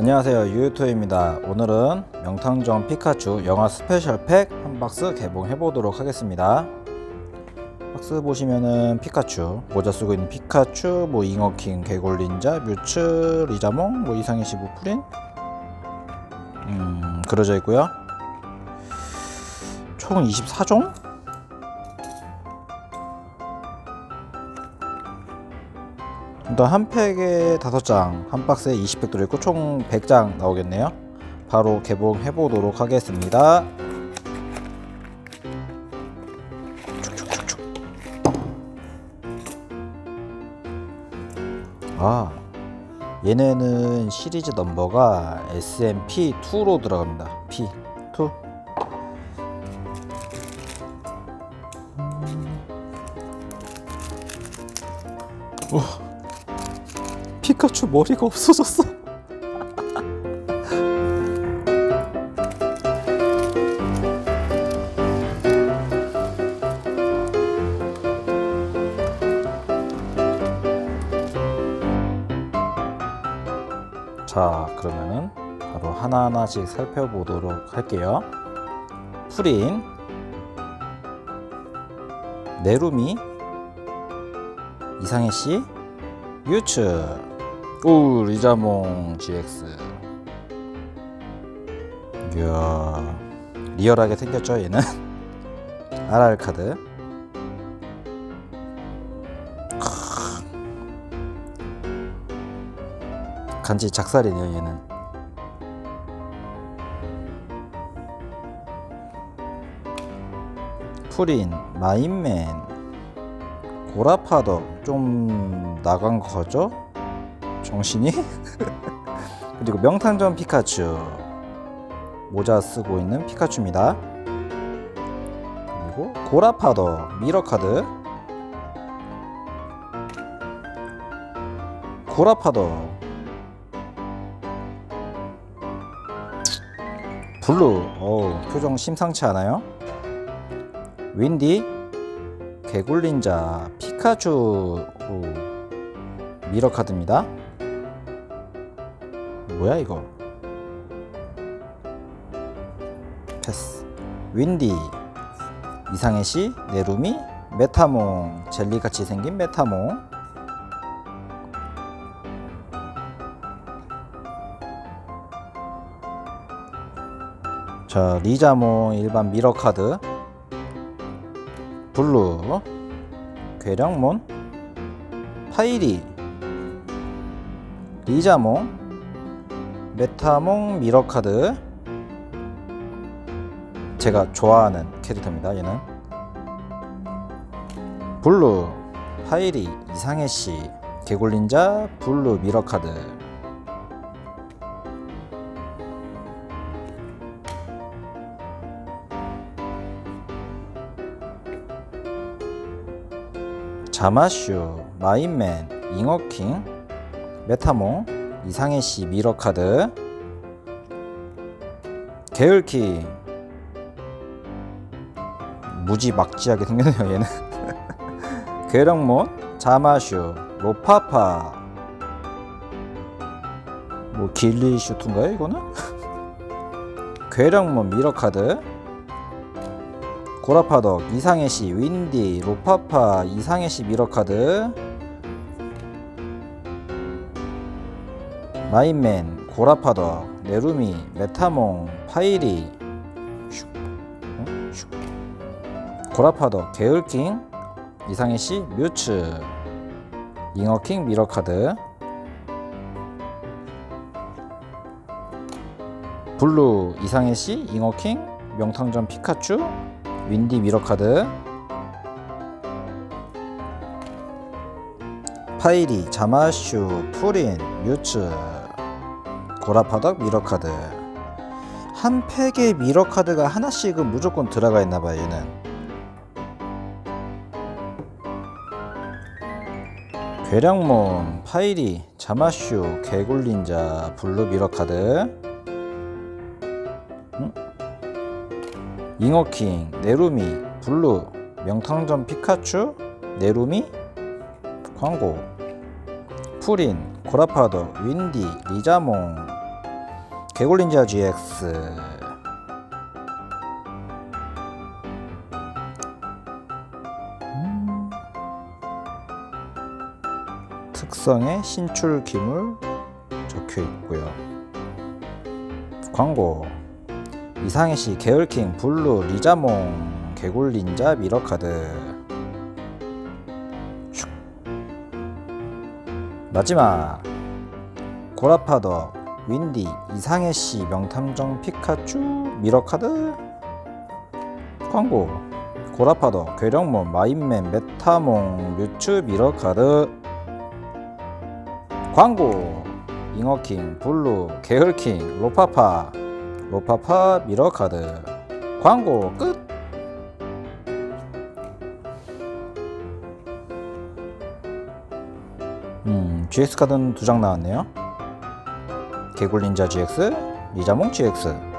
안녕하세요. 유유토입니다. 오늘은 명탐정 피카츄 영화 스페셜 팩 한 박스 개봉해 보도록 하겠습니다. 박스 보시면은 피카츄 모자 쓰고 있는 피카츄 뭐 잉어킹 개골린자 뮤츠 리자몽 뭐 이상의 시부 프린? 음 그려져 있고요. 총 24종 일단 한 팩에 5장, 한 박스에 20팩 들어있고 총 100장 나오겠네요. 바로 개봉해 보도록 하겠습니다. 아, 얘네는 시리즈 넘버가 SMP2로 들어갑니다. P2. 피카츄 머리가 없어졌어. 자, 그러면은 바로 하나하나씩 살펴보도록 할게요. 프린, 네루미, 이상해 씨, 유츠 오 리자몽 GX 이야 리얼하게 생겼죠 얘는? RR 카드. 크. 간지 작살이네요 얘는. 프린 마인맨. 고라파더 좀 나간 거죠? 정신이? 그리고 명탐정 피카츄 모자 쓰고 있는 피카츄입니다. 그리고 고라파더 미러 카드 고라파더 블루 어우 표정 심상치 않아요? 윈디 개굴린자 피카츄 오, 미러 카드입니다. 뭐야 이거? 패스. 윈디. 이상해 씨 네루미. 메타몽. 젤리같이 생긴 메타몽. 자 리자몽 일반 미러 카드. 블루. 괴령몬. 파이리. 리자몽 메타몽 미러카드. 제가 좋아하는 캐릭터입니다 얘는. 블루. 파이리 이상해씨. 개굴린자 블루 미러카드. 자마슈, 마인맨, 잉어킹, 메타몽, 이상해 씨 미러 카드, 게을킹, 무지막지하게 생겼네요 얘는. 괴령몬, 자마슈, 로파파, 뭐 길리 슈트인가요 이거는? 괴령몬 미러카드, 고라파덕, 이상해씨, 윈디, 로파파, 이상해씨 미러카드 마인맨, 고라파덕, 네루미, 메타몽, 파이리 슉, 어? 슉. 고라파덕, 게을킹, 이상해 씨, 뮤츠. 잉어킹 미러카드. 블루, 이상해 씨, 잉어킹, 명탕전 피카츄 윈디 미러카드. 파이리, 자마슈, 프린, 뮤츠 고라파덕 미러카드. 한 팩에 미러카드가 하나씩은 무조건 들어가 있나봐요 얘는. 괴량몬, 파이리, 자마슈, 개굴린자, 블루 미러카드. 잉어킹, 네루미, 블루, 명탕전 피카츄, 네루미, 광고, 프린, 고라파더, 윈디, 리자몽, 개굴린자 GX 음. 특성의 신출 기물 적혀 있고요. 광고 이상해 씨 게을킹 블루 리자몽 개굴 닌자 미러 카드 마지막. 고라파더 윈디 이상해 씨 명탐정 피카츄 미러 카드. 광고. 고라파더 괴력몬 마인맨 메타몽 뮤츠 미러 카드. 광고. 잉어킹 블루 게을킹 로파파. 로파파 미러 카드. 광고 끝 음, GX 카드는 두 장 나왔네요. 개굴 닌자 GX, 리자몽 GX.